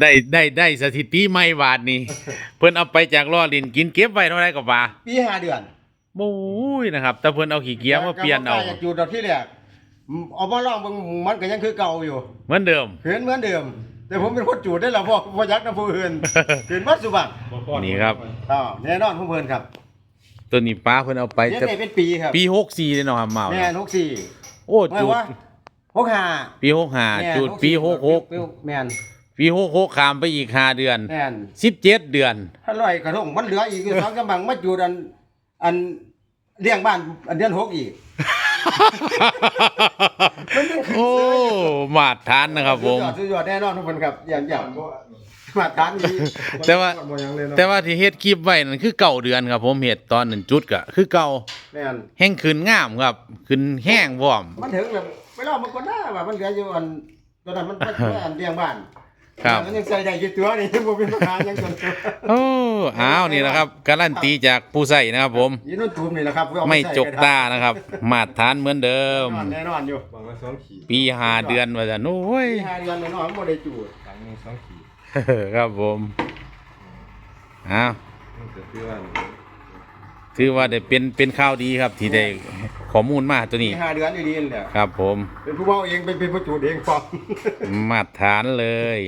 ได้ได้ได้สถิติไม่บาทนี่ เพิ่นเอาไปจากล่อลินกินเก็บไว้เท่าไรก็ว่าปีห้าเดือนโอ้ยนะครับ แต่เพิ่นเอาขี้เกียจมาเปลี่ยนเอาแต่ก็บ่กล้อยู่ตอนที่แรกอืมเอามาลองเบิ่งมันก็ยังคือเก่าอยู่ เหมือนเดิม เห็นเหมือนเดิม แต่ผมเป็นคนจูดได้แล้วพ่อพ่อยักษ์น้ำผู้อื่นเห็นวัดสุบังนี่ครับอ๋อแน่นอนผู้เพิ่นครับตัวนี้ป้าเพิ่นเอาไปเนี่ยจะได้เป็นปีครับปี64เลยเนาะครับเมาแม่นหกสี่โอ้ไม่จุดว่าหกห้าปี65จุดปี66แม่น ปี66ข้ามไปอีก5เดือนแม่น17เดือน ถ้าลอยกระทงมันเหลืออีกอยู่สองกำบังมาจูดอันอันเลี้ยงบ้านอันเดือนหกอีกโอ้มาตรฐานนะครับผม สุดยอดสุดยอดแน่นอนทุกคนครับอย่างอย่างมาทานดีแต่ว่าบ่ยังเลยเนาะ แต่ว่าที่เฮ็ดคลิปไว้นั่นคือเก่าเดือนครับผมเฮ็ดตอนนั้นจุดก็คือเก่าแม่นแห้งขึ้นงามครับขึ้นแห้งพร้อม มันถึงแบบไปเล่ามันก็ได้ว่ามันเหลืออยู่อันตอนนั้นมันมันมันอันเลี้ยงบ้าน ครับ มันยังใส่ได้อยู่ตัวนี่บ่มีปัญหาหยังจนโอ้อ้าวนี่แหละครับการันตีจากผู้ใส่นะครับผม ยีนุ่นตูมนี่แหละครับเพื่อเอาไม่ใส่จกตานะครับ มาตรฐานเหมือนเดิม แน่นอนอยู่บางละสองขีดปีหาเดือนว่าจะโอ้ยปีห้าเดือนแน่นอนมันบ่ได้จูดบางหนึ่งสองขีดครับผมอ้าวมันก็คือว่าถือว่าได้เป็นเป็นข่าวดีครับที่ได้ ข้อมูลมาตัวปีนี้ ห้าเดือนนี่ดีนั่นแหละครับผม เป็นผู้เมาเองเป็นเป็นผู้จูดเองฟังมาตรฐานเลย